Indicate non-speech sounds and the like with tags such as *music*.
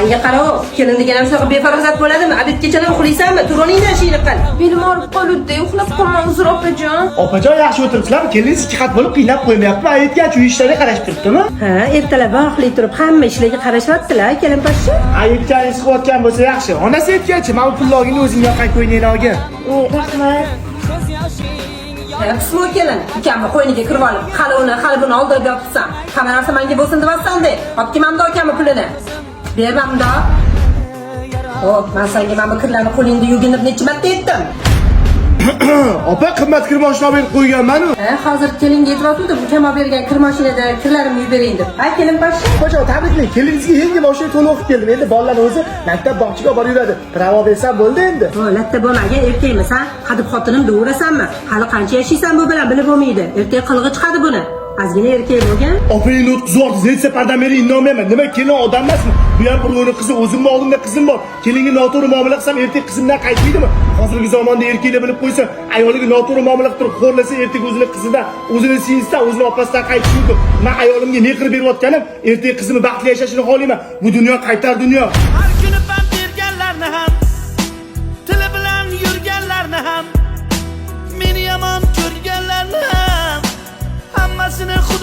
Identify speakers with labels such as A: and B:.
A: manga kelin degan ham shunaqa befarosat bo'ladimi? Obedgacha uxlaysanmi tur o'rningdan ishingni qil
B: belim og'rib qoluvdi uxlab qolmang uzr opajon.
C: Opajon yaxshi o'tiribsizlarmi keliningiz ikki xat bo'lib qiynab qo'ymayaptimi? Aytgan uy ishlariga qarashib turibdimi?
A: Ha ertalab uxlay turib hamma ishlarga qarashyaptilar kelin poshsha
C: aytganingiz qilayotgan bo'lsa yaxshi. Onasi aytganchi mana bu pullogingni o'zing yoqqan qo'yningni olgin
B: rahmat.
A: Qismi kelin? Ukamni qo'yniga kirib olib hali uni hali buni oldirib yotibsan hamma narsa manga bo'lsin demasanda olib kelmamda ukamni pulini bermamda ho'p man senga mana bu kirlarni qo'lingda yuginib necha marta aytdim *coughs*
C: opa qimmat kir moshina olib berib qo'yganmanu
A: ha hozir kelinga aytyaptidi ukam olib bergan kir mashinada kirlarimni yuvib bering deb. Ha kelin poshsha
C: opajon tabriklayman keliningizga yangi moshina to'liq olib keldim. Endi bolalarni o'zi maktab bog'chaga olib borib yuradi. Pravo bersam bo'ldi endi.
A: O latta bo'lmagan erkakmisan hadeb xotinim deyaverasanmi hali qancha yashaysan bu bilan bilib bo'lmaydi. Ertaga qilig'i chiqadi buni ozgina erkak bo'lgan
C: opangni o'tqizib necha pardon beri indolmayman nima kelin odam emasmi bu ham birovni qizi o'zimni oldimda qizim bor kelinga noto'g'ri muomala qilsam ertaga qizimdan qaytmaydimi hozirgi zamonda erkaklar bilib qo'ysa ayoliga noto'g'ri muomala qilib turib xo'rlasa ertaga o'zini qizidan o'zini suyinsidan o'zini opasidan qaytishi mumkin man ayolimga qilib berayotganim ertaga qizimni baxtli yashashini xohlayman bu dunyo qaytar dunyo
D: Har kuni Tersine